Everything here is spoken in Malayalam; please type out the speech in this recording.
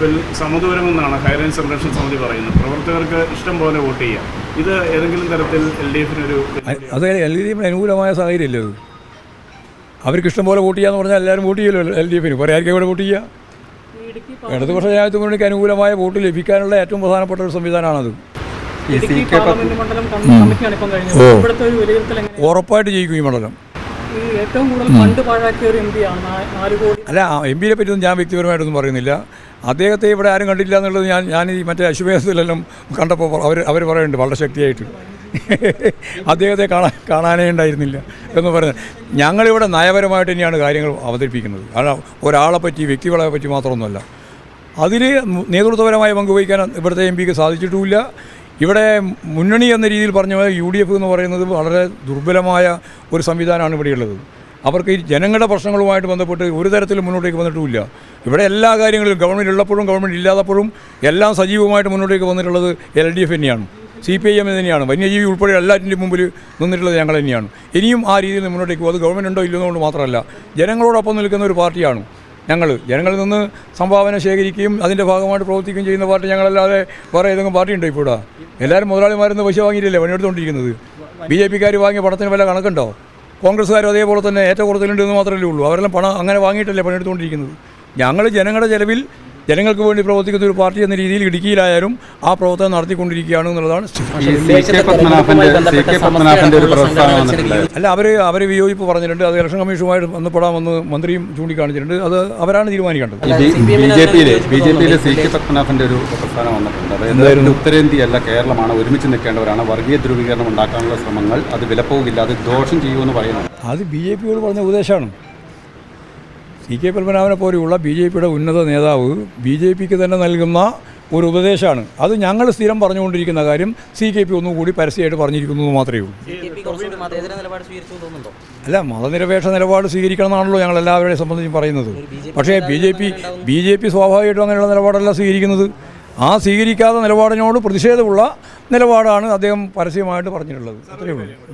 തെരഞ്ഞെടുപ്പിൽ സമദൂരമെന്നാണ് ഹൈറേഞ്ച് സംരക്ഷണ സമിതി പറയുന്നത്. പ്രവർത്തകർക്ക് ഇഷ്ടം പോലെ വോട്ട് ചെയ്യാം. ഇത് ഏതെങ്കിലും തരത്തിൽ എൽ ഡി എഫിനൊരു അത് എൽ ഡി എഫിന് അനുകൂലമായ സാഹചര്യമല്ലേ അത്? അവർക്ക് ഇഷ്ടം പോലെ വോട്ട് ചെയ്യാന്ന് പറഞ്ഞാൽ എല്ലാവരും വോട്ട് ചെയ്യുമല്ലോ എൽ ഡി എഫിന് കുറേ ആർക്കും ഇവിടെ വോട്ട് ചെയ്യുക ഇടതുപക്ഷ ജനാധിപത്യ മുന്നണിക്ക് അനുകൂലമായ വോട്ട് ലഭിക്കാനുള്ള ഏറ്റവും പ്രധാനപ്പെട്ട ഒരു സംവിധാനമാണത്. ഉറപ്പായിട്ട് ജയിക്കും ഈ മണ്ഡലം. ഈ ഏറ്റവും കൂടുതൽ ഫണ്ട് പാഴാക്കിയ ഒരു എം പി ആണ്. നാല് കോടി അല്ല എം പിയെ പറ്റിയൊന്നും ഞാൻ വ്യക്തിപരമായിട്ടൊന്നും പറയുന്നില്ല. അദ്ദേഹത്തെ ഇവിടെ ആരും കണ്ടില്ല എന്നുള്ളത് ഞാൻ ഞാൻ ഈ മറ്റേ അശുഭേദത്തിലെല്ലാം കണ്ടപ്പോൾ അവർ അവർ പറയുന്നുണ്ട് വളരെ ശക്തിയായിട്ട്. അദ്ദേഹത്തെ കാണാൻ കാണാനേ ഉണ്ടായിരുന്നില്ല എന്ന് പറയുന്നത്. ഞങ്ങളിവിടെ നയപരമായിട്ട് തന്നെയാണ് കാര്യങ്ങൾ അവതരിപ്പിക്കുന്നത്. കാരണം ഒരാളെ പറ്റി വ്യക്തികളെ പറ്റി മാത്രമൊന്നുമല്ല. അതിൽ നേതൃത്വപരമായ പങ്കുവഹിക്കാൻ ഇവിടുത്തെ എം പിക്ക് സാധിച്ചിട്ടുമില്ല. ഇവിടെ മുന്നണി എന്ന രീതിയിൽ പറഞ്ഞ യു ഡി എഫ് എന്ന് പറയുന്നത് വളരെ ദുർബലമായ ഒരു സംവിധാനമാണ് ഇവിടെയുള്ളത് അവർക്ക് ഈ ജനങ്ങളുടെ പ്രശ്നങ്ങളുമായിട്ട് ബന്ധപ്പെട്ട് ഒരു തരത്തിലും മുന്നോട്ടേക്ക് വന്നിട്ടുമില്ല. ഇവിടെ എല്ലാ കാര്യങ്ങളിലും ഗവൺമെന്റ് ഉള്ളപ്പോഴും ഗവൺമെന്റ് ഇല്ലാത്തപ്പോഴും എല്ലാം സജീവമായിട്ട് മുന്നോട്ടേക്ക് വന്നിട്ടുള്ളത് എൽ ഡി എഫ് തന്നെയാണ്. സി പി ഐ എം തന്നെയാണ്. വന്യജീവി ഉൾപ്പെടെ എല്ലാറ്റിന്റെയും മുമ്പിൽ നിന്നിട്ടുള്ളത് ഞങ്ങൾ തന്നെയാണ്. ഇനിയും ആ രീതിയിൽ മുന്നോട്ടേക്ക് പോകും. അത് ഗവൺമെന്റ് ഉണ്ടോ ഇല്ലെന്നുകൊണ്ട് മാത്രമല്ല ജനങ്ങളോടൊപ്പം നിൽക്കുന്ന ഒരു പാർട്ടിയാണ്. ഞങ്ങൾ ജനങ്ങളിൽ നിന്ന് സംഭാവന ശേഖരിക്കുകയും അതിന്റെ ഭാഗമായിട്ട് പ്രവർത്തിക്കുകയും ചെയ്യുന്ന പാർട്ടി ഞങ്ങളല്ലാതെ വേറെ ഏതെങ്കിലും പാർട്ടി ഉണ്ടോ ഇപ്പോൾ എല്ലാവരും മുതലാളിമാരെന്ന് പൈസ വാങ്ങിയിട്ടില്ലേ പണിയെടുത്തുകൊണ്ടിരിക്കുന്നത്. ബി ജെ പിക്കാർ വാങ്ങിയ പണത്തിന് വല്ല കണക്കുണ്ടോ? കോൺഗ്രസ്സുകാരും അതേപോലെ തന്നെ ഏറ്റവും കൂടുതലുണ്ട് എന്ന് ഉള്ളൂ. അവരെല്ലാം പണം അങ്ങനെ വാങ്ങിയിട്ടല്ലേ പണിയെടുത്തുകൊണ്ടിരിക്കുന്നത്. ഞങ്ങൾ ജനങ്ങളുടെ ചെലവിൽ ജനങ്ങൾക്ക് വേണ്ടി പ്രവർത്തിക്കുന്ന ഒരു പാർട്ടി എന്ന രീതിയിൽ ഇടുക്കിയിലായാലും ആ പ്രവർത്തനം നടത്തിക്കൊണ്ടിരിക്കുകയാണ് എന്നുള്ളതാണ് അല്ല അവർ അവർ വിയോജിപ്പ് പറഞ്ഞിട്ടുണ്ട്. അത് ഇലക്ഷൻ കമ്മീഷനുമായിട്ട് ബന്ധപ്പെടാമെന്ന് മന്ത്രിയും ചൂണ്ടിക്കാണിച്ചിട്ടുണ്ട്. അത് അവരാണ് തീരുമാനിക്കേണ്ടത്. ബി ജെ പിയിലെ ബി ജെ പിയിലെ സി കെ പത്മനാഭന്റെ ഒരു പ്രസ്ഥാനം വന്നിട്ടുണ്ട്. അതായത് ഉത്തരേന്ത്യയല്ല കേരളമാണ് ഒരുമിച്ച് നിൽക്കേണ്ടവരാണ്. വർഗീയ ധ്രുവീകരണം ഉണ്ടാക്കാനുള്ള ശ്രമങ്ങൾ അത് വിലപ്പോകില്ല അത് ദോഷം ചെയ്യുമെന്ന് പറയുന്നത് അത് ബി ജെ പിയോട് പറഞ്ഞ ഉപദേശമാണ്. സി കെ പത്മനാഭനെ പോലെയുള്ള ബി ജെ പിയുടെ ഉന്നത നേതാവ് ബി ജെ പിക്ക് തന്നെ നൽകുന്ന ഒരു ഉപദേശമാണ്. അത് ഞങ്ങൾ സ്ഥിരം പറഞ്ഞുകൊണ്ടിരിക്കുന്ന കാര്യം സി കെ പി ഒന്നുകൂടി പരസ്യമായിട്ട് പറഞ്ഞിരിക്കുന്നു എന്ന് മാത്രമേ ഉള്ളൂ. അല്ല മതനിരപേക്ഷ നിലപാട് സ്വീകരിക്കണം എന്നാണല്ലോ ഞങ്ങൾ എല്ലാവരെയും സംബന്ധിച്ചും പറയുന്നത്. പക്ഷേ B J P B J P സ്വാഭാവികമായിട്ടും അങ്ങനെയുള്ള നിലപാടല്ല സ്വീകരിക്കുന്നത്. ആ സ്വീകരിക്കാത്ത നിലപാടിനോട് പ്രതിഷേധമുള്ള നിലപാടാണ് അദ്ദേഹം പരസ്യമായിട്ട് പറഞ്ഞിട്ടുള്ളത്. അത്രയേ ഉള്ളൂ.